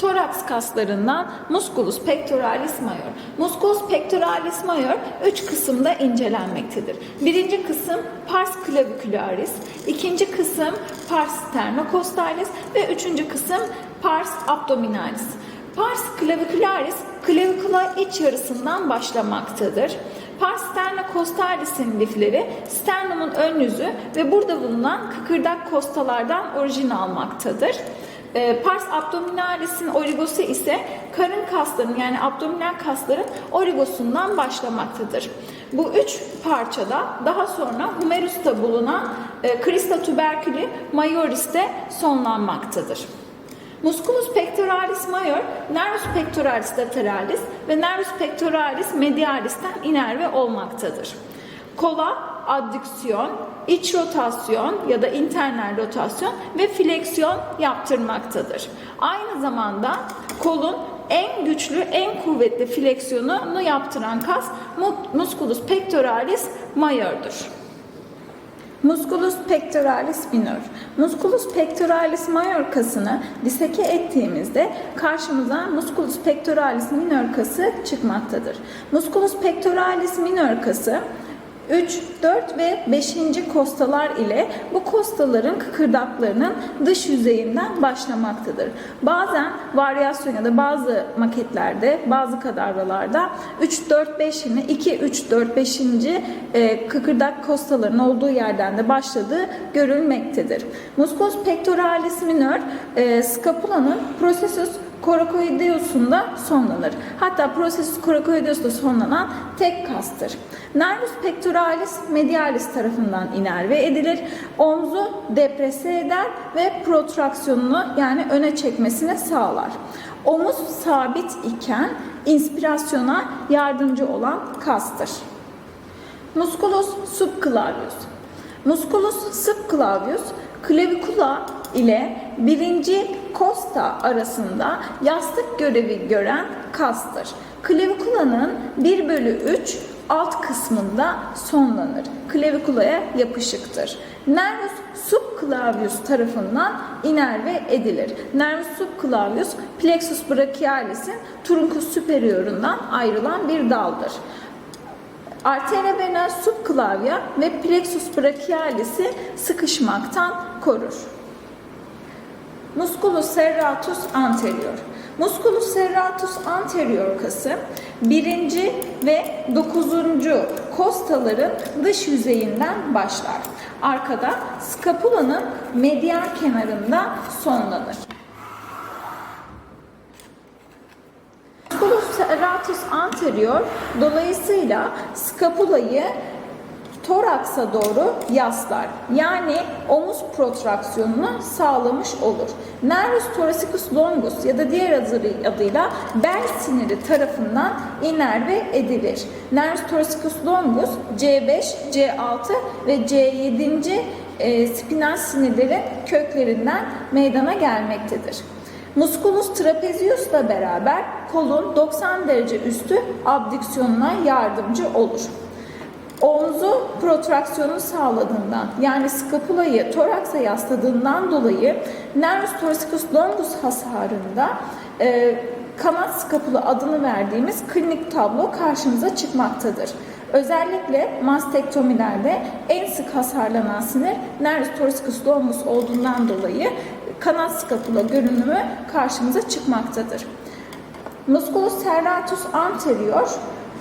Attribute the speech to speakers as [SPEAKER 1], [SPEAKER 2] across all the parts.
[SPEAKER 1] Toraks kaslarından musculus pectoralis major. Musculus pectoralis major üç kısımda incelenmektedir. Birinci kısım pars clavicularis, ikinci kısım pars sternocostalis ve üçüncü kısım pars abdominalis. Pars clavicularis, clavikula iç yarısından başlamaktadır. Pars sternocostalis'in lifleri sternumun ön yüzü ve burada bulunan kıkırdak kostalardan orijin almaktadır. E, pars abdominalis'in origosu ise karın kaslarının yani abdominal kasların origosundan başlamaktadır. Bu üç parçada daha sonra humerusta bulunan e, Crista tuberculi majoris'te sonlanmaktadır. Musculus pectoralis major, nervus pectoralis lateralis ve nervus pectoralis medialis'ten inerve olmaktadır. Kola, adduksiyon, iç rotasyon ya da internal rotasyon ve fleksiyon yaptırmaktadır. Aynı zamanda kolun en güçlü, en kuvvetli fleksiyonunu yaptıran kas musculus pectoralis major'dur. Musculus pectoralis minor. Musculus pectoralis major kasını diseke ettiğimizde karşımıza musculus pectoralis minor kası çıkmaktadır. Musculus pectoralis minor kası 3, 4 ve 5. kostalar ile bu kostaların kıkırdaklarının dış yüzeyinden başlamaktadır. Bazen varyasyon ya da bazı maketlerde, bazı kadavralarda 3, 4, 5 yine 2, 3, 4, 5. E, kıkırdak kostaların olduğu yerden de başladığı görülmektedir. Musculus pectoralis minor e, skapulanın processus korakoideus'unda sonlanır. Hatta processus korakoideus'da sonlanan tek kastır. Nervus pectoralis medialis tarafından inerve edilir. Omzu deprese eder ve protraksiyonunu yani öne çekmesini sağlar. Omuz sabit iken inspirasyona yardımcı olan kastır. Musculus subclavius. Musculus subclavius clavikula ile birinci kosta arasında yastık görevi gören kastır. Klavikula'nın 1 bölü 3 alt kısmında sonlanır. Klavikulaya yapışıktır. Nervus subclavius tarafından inerve edilir. Nervus subclavius plexus brachialis'in truncus superiorundan ayrılan bir daldır. Arteria vena subclavia ve plexus brachialis'i sıkışmaktan korur. Musculus serratus anterior. Musculus serratus anterior kası birinci ve dokuzuncu kostaların dış yüzeyinden başlar. Arkada skapulanın medial kenarında sonlanır. Musculus serratus anterior dolayısıyla skapulayı toraksa doğru yaslar. Yani omuz protraksiyonunu sağlamış olur. Nervus thoracic longus ya da diğer adıyla bel siniri tarafından inerve edilir. Nervus thoracic longus C5, C6 ve C7. E, spinal sinirlerin köklerinden meydana gelmektedir. Musculus trapezius'la beraber kolun 90 derece üstü abdüksiyonuna yardımcı olur. Omzu protraksiyonu sağladığından yani skapulayı toraksa yasladığından dolayı nervus thoracic longus hasarında e, kanat skapula adını verdiğimiz klinik tablo karşımıza çıkmaktadır. Özellikle mastektomilerde en sık hasarlanan sinir nervus thoracic longus olduğundan dolayı kanat skapula görünümü karşımıza çıkmaktadır. Musculus serratus anterior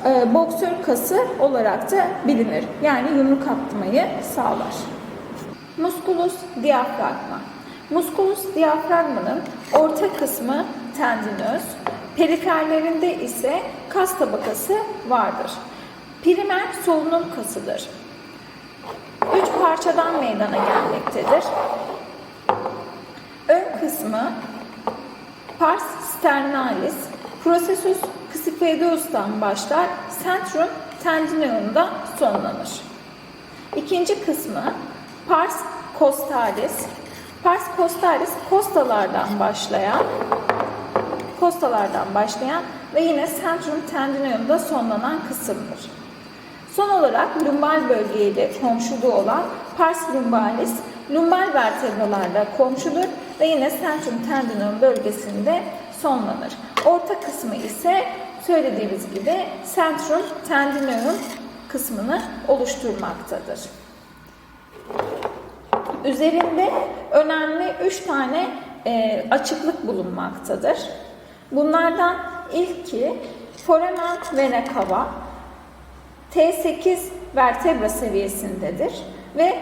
[SPEAKER 1] e, boksör kası olarak da bilinir. Yani yumruk atmayı sağlar. Musculus diyafragma. Musculus diyafragmanın orta kısmı tendinöz, periferlerinde ise kas tabakası vardır. Primer solunum kasıdır. Üç parçadan meydana gelmektedir. Ön kısmı pars sternalis, processus Csipheideus'tan başlar, centrum tendineum'da sonlanır. İkinci kısmı pars costalis. Pars costalis kostalardan başlayan kostalardan başlayan ve yine centrum tendineum'da sonlanan kısımdır. Son olarak lumbal bölgeyle komşuluğu olan pars lumbalis lumbal vertebralarla komşudur ve yine centrum tendinum bölgesinde sonlanır. Orta kısmı ise söylediğimiz gibi centrum tendinum kısmını oluşturmaktadır. Üzerinde önemli 3 tane e, açıklık bulunmaktadır. Bunlardan ilki foramen vena cava T8 vertebra seviyesindedir ve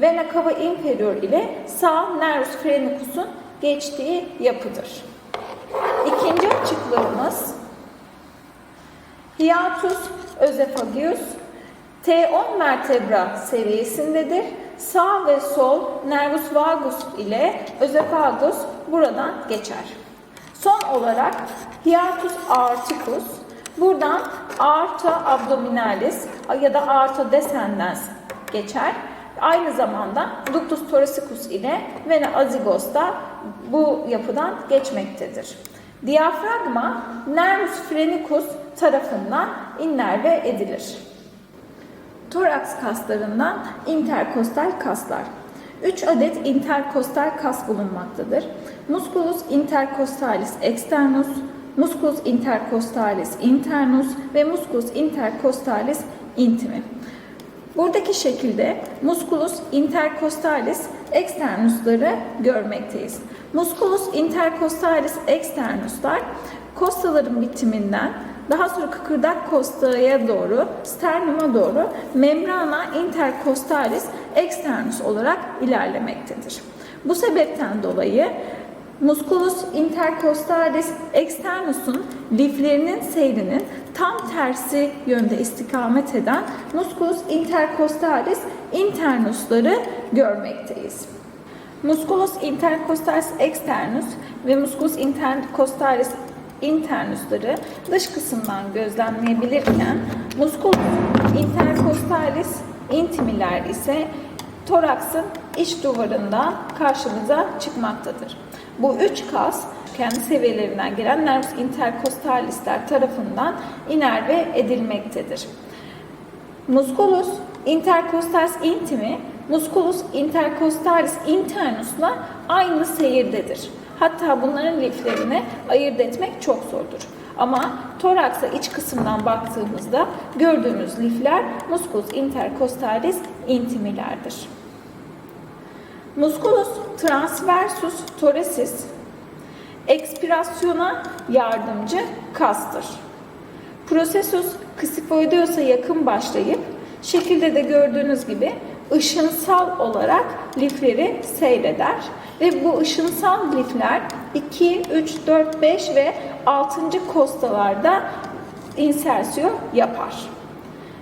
[SPEAKER 1] vena cava inferior ile sağ nervus phrenicus'un geçtiği yapıdır. İkinci açıklığımız hiatus özefagus T10 vertebra seviyesindedir. Sağ ve sol nervus vagus ile özefagus buradan geçer. Son olarak hiatus aorticus buradan aorta abdominalis ya da aorta descendens geçer. Aynı zamanda ductus thoracicus ile vena azygos da bu yapıdan geçmektedir. Diyafragma nervus phrenicus tarafından innerve edilir. Toraks kaslarından interkostal kaslar. 3 adet interkostal kas bulunmaktadır. Musculus intercostalis externus, musculus intercostalis internus ve musculus intercostalis intimi. Buradaki şekilde musculus intercostalis externusları görmekteyiz. Musculus intercostalis externuslar kostaların bitiminden daha sonra kıkırdak kostaya doğru, sternuma doğru membrana intercostalis externus olarak ilerlemektedir. Bu sebepten dolayı musculus intercostalis externus'un liflerinin seyrinin tam tersi yönde istikamet eden musculus intercostalis internusları görmekteyiz. Musculus intercostalis externus ve musculus intercostalis internusları dış kısımdan gözlemleyebilirken musculus intercostalis intimiler ise toraksın iç duvarında karşımıza çıkmaktadır. Bu üç kas kendi seviyelerinden gelen nervus intercostalisler tarafından inerve edilmektedir. Musculus intercostalis intimi, musculus intercostalis internusla aynı seyirdedir. Hatta bunların liflerini ayırt etmek çok zordur. Ama toraksa iç kısımdan baktığımızda gördüğümüz lifler musculus intercostalis intimilerdir. Musculus transversus thoracis ekspirasyona yardımcı kastır. Processus ksifoideus'a yakın başlayıp şekilde de gördüğünüz gibi ışınsal olarak lifleri seyreder ve bu ışınsal lifler 2, 3, 4, 5 ve 6. kostalarda insersiyon yapar.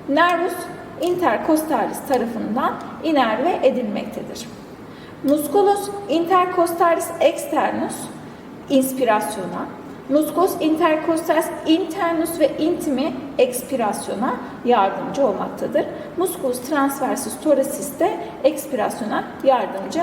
[SPEAKER 1] Nervus intercostalis tarafından inerve edilmektedir. Musculus intercostalis externus inspirasyona, musculus intercostalis internus ve intimi ekspirasyona yardımcı olmaktadır. Musculus transversus thoracis de ekspirasyona yardımcı